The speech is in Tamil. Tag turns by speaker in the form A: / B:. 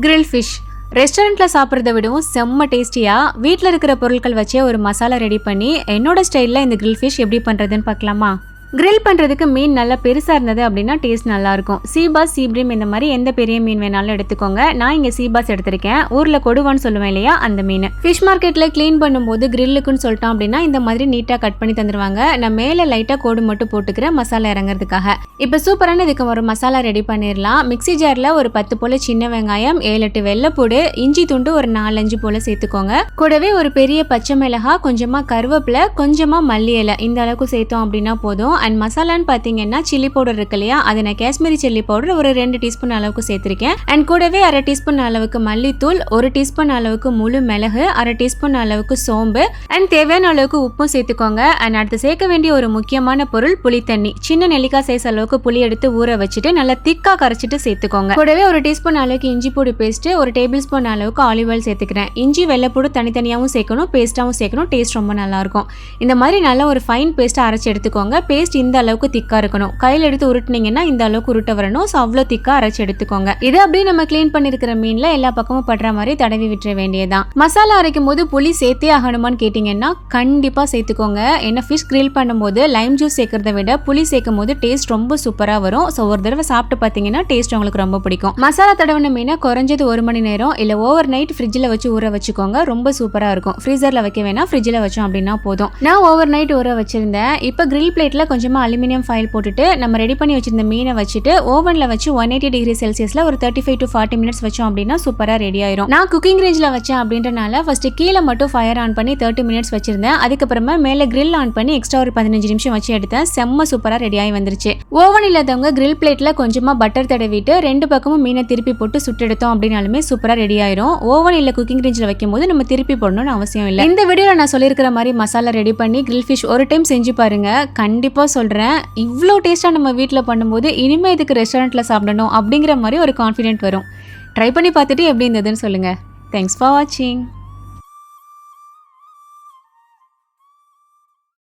A: கிரில் ஃபிஷ் ரெஸ்டாரண்ட்டில் சாப்பிட்றத விடவும் செம்ம டேஸ்டியாக வீட்டில் இருக்கிற பொருட்கள் வச்சே ஒரு மசாலா ரெடி பண்ணி என்னோடய ஸ்டைலில் இந்த கிரில் ஃபிஷ் எப்படி பண்ணுறதுன்னு பார்க்கலாமா? கிரில் பண்ணுறதுக்கு மீன் நல்லா பெருசாக இருந்தது அப்படின்னா டேஸ்ட் நல்லாயிருக்கும். சீபாஸ் சீப்ரீம் இந்த மாதிரி எந்த பெரிய மீன் வேணாலும் எடுத்துக்கோங்க. நான் இங்கே சீபாஸ் எடுத்திருக்கேன். ஊரில் கொடுவான்னு சொல்லுவேன் இல்லையா அந்த மீன். ஃபிஷ் மார்க்கெட்டில் க்ளீன் பண்ணும்போது கிரில்லுக்குன்னு சொல்லிட்டோம் அப்படின்னா இந்த மாதிரி நீட்டாக கட் பண்ணி தந்துடுவாங்க நான் மேலே லைட்டாக கோடு மட்டும் போட்டுக்கிறேன் மசாலா இறங்குறதுக்காக. இப்போ சூப்பரான இதுக்கு ஒரு மசாலா ரெடி பண்ணிடலாம் மிக்ஸி ஜாரில் ஒரு பத்து போல் சின்ன வெங்காயம் ஏழு எட்டு வெள்ளைப்பூடு இஞ்சி துண்டு ஒரு நாலஞ்சு போல் சேர்த்துக்கோங்க. கூடவே ஒரு பெரிய பச்சை மிளகா கொஞ்சமாக கருவேப்பிலை கொஞ்சமாக மல்லி இலை இந்த அளவுக்கு சேர்த்தோம் அப்படின்னா போதும். அண்ட் மசாலான்னு பார்த்தீங்கன்னா சில்லி பவுடர் இருக்கு இல்லையா? அதை நான் காஷ்மீரி சில்லி பவுடர் ஒரு ரெண்டு டீஸ்பூன் அளவுக்கு சேர்த்துருக்கேன். அண்ட் கூடவே அரை டீஸ்பூன் அளவுக்கு மல்லித்தூள் ஒரு டீஸ்பூன் அளவுக்கு முழு மிளகு அரை டீஸ்பூன் அளவுக்கு சோம்பு அண்ட் தேவையான அளவுக்கு உப்பும் சேர்த்துக்கோங்க. அண்ட் அடுத்து சேர்க்க வேண்டிய ஒரு முக்கியமான பொருள் புளி தண்ணி சின்ன நெல்லிக்காய் சைஸ் அளவுக்கு புளி எடுத்து ஊற வச்சுட்டு நல்லா திக்கா கரைச்சிட்டு சேர்த்துக்கோங்க. கூடவே ஒரு டீஸ்பூன் அளவுக்கு இஞ்சி பூடி பேஸ்ட் ஒரு டேபிள் ஸ்பூன் அளவுக்கு ஆலிவ் ஆயில் சேர்த்துக்கிறேன். இஞ்சி வெள்ளைப்பூடு தனித்தனியாகவும் சேர்க்கணும் பேஸ்ட்டாகவும் சேர்க்கணும் டேஸ்ட் ரொம்ப நல்லாயிருக்கும் இந்த மாதிரி நல்ல ஒரு ஃபைன் பேஸ்ட்டை அரைச்சி எடுத்துக்கோங்க. பேஸ்ட் இந்த அளவுக்கு திக்கா இருக்கணும். கையில் எடுத்து உருட்டுனீங்கன்னா இந்த அளவுக்கு உருட்ட வரணும். ஸோ அவ்வளோ திக்கா அரைச்சி எடுத்துக்கோங்க. இது அப்படியே நம்ம க்ளீன் பண்ணிருக்கிற மீன்ல எல்லா பக்கமும் படுற மாதிரி தடவி விட்டுற வேண்டியதான் மசாலா அரைக்கும் போது புளி சேர்த்தே ஆகணுமான்னு கேட்டிங்கன்னா கண்டிப்பாக சேர்த்துக்கோங்க. என்ன ஃபிஷ் கிரில் பண்ணும்போது லைம் ஜூஸ் சேர்க்கறத விட புளி சேர்க்கும் போது டேஸ்ட் ரொம்ப சூப்பராக வரும். ஸோ ஒரு தடவை சாப்பிட்டு பார்த்தீங்கன்னா டேஸ்ட் உங்களுக்கு ரொம்ப பிடிக்கும். மசாலா தடவின மீனை குறைஞ்சது ஒரு மணி நேரம் இல்லை ஓவர் நைட் ஃப்ரிட்ஜில் வச்சு ஊற வச்சுக்கோங்க. ரொம்ப சூப்பராக இருக்கும். ஃப்ரீசரில் வைக்க வேணாம் ஃப்ரிட்ஜில் வச்சோம் அப்படின்னா போதும். நான் ஓவர் நைட் ஊற வச்சிருந்தேன். இப்போ கிரில் பிளேட்டில் கொஞ்சமாக அலுமினியம் ஃபைல் போட்டுட்டு நம்ம ரெடி பண்ணி வச்சுருந்த மீனை வச்சுட்டு ஓவனில் வச்சு ஒன் எயிட்டி டிகிரி செல்சியஸில் ஒரு thirty five to forty minutes வச்சோம் அப்படின்னா சூப்பராக ரெடி ஆயிரும். நான் குக்கிங் ரேஞ்சில் வச்சேன் அப்படின்றனால ஃபர்ஸ்ட் கீழே மட்டும் ஃபயர் ஆன் பண்ணி தேர்ட்டி மினிட்ஸ் வச்சிருந்தேன். அதுக்கப்புறமா மேலே கிரில் ஆன் பண்ணி எக்ஸ்ட்ரா ஒரு பதினஞ்சு நிமிஷம் வச்சு எடுத்தேன். செம்ம சூப்பராக ரெடி ஆகி வந்துருச்சு. ஓவன் இல்லாதவங்க கிரில் பிளேட்டில் கொஞ்சமாக பட்டர் தடவிட்டு ரெண்டு பக்கமும் மீனை திருப்பி போட்டு சுட்டெடுத்தோம் அப்படின்னாலுமே சூப்பராக ரெடி ஆயிரும். ஓவன் இல்லை குக்கிங் ரேஞ்சில் வைக்கும்போது நம்ம திருப்பி போடணும்னு அவசியம் இல்லை. இந்த வீடியோவில் நான் சொல்லியிருக்கிற மாதிரி மசாலா ரெடி பண்ணி கிரில் ஃபிஷ் ஒரு டைம் செஞ்சு பாருங்க. கண்டிப்பாக சொல்கிறேன் இவ்வளோ டேஸ்ட்டாக நம்ம வீட்டில் பண்ணும்போது இனிமேல் இதுக்கு ரெஸ்டாரண்ட்டில் சாப்பிடணும் அப்படிங்கிற மாதிரி ஒரு கான்ஃபிடென்ட் வரும். ட்ரை பண்ணி பார்த்துட்டு எப்படி இருந்ததுன்னு சொல்லுங்கள் தேங்க்ஸ் ஃபார் வாட்சிங்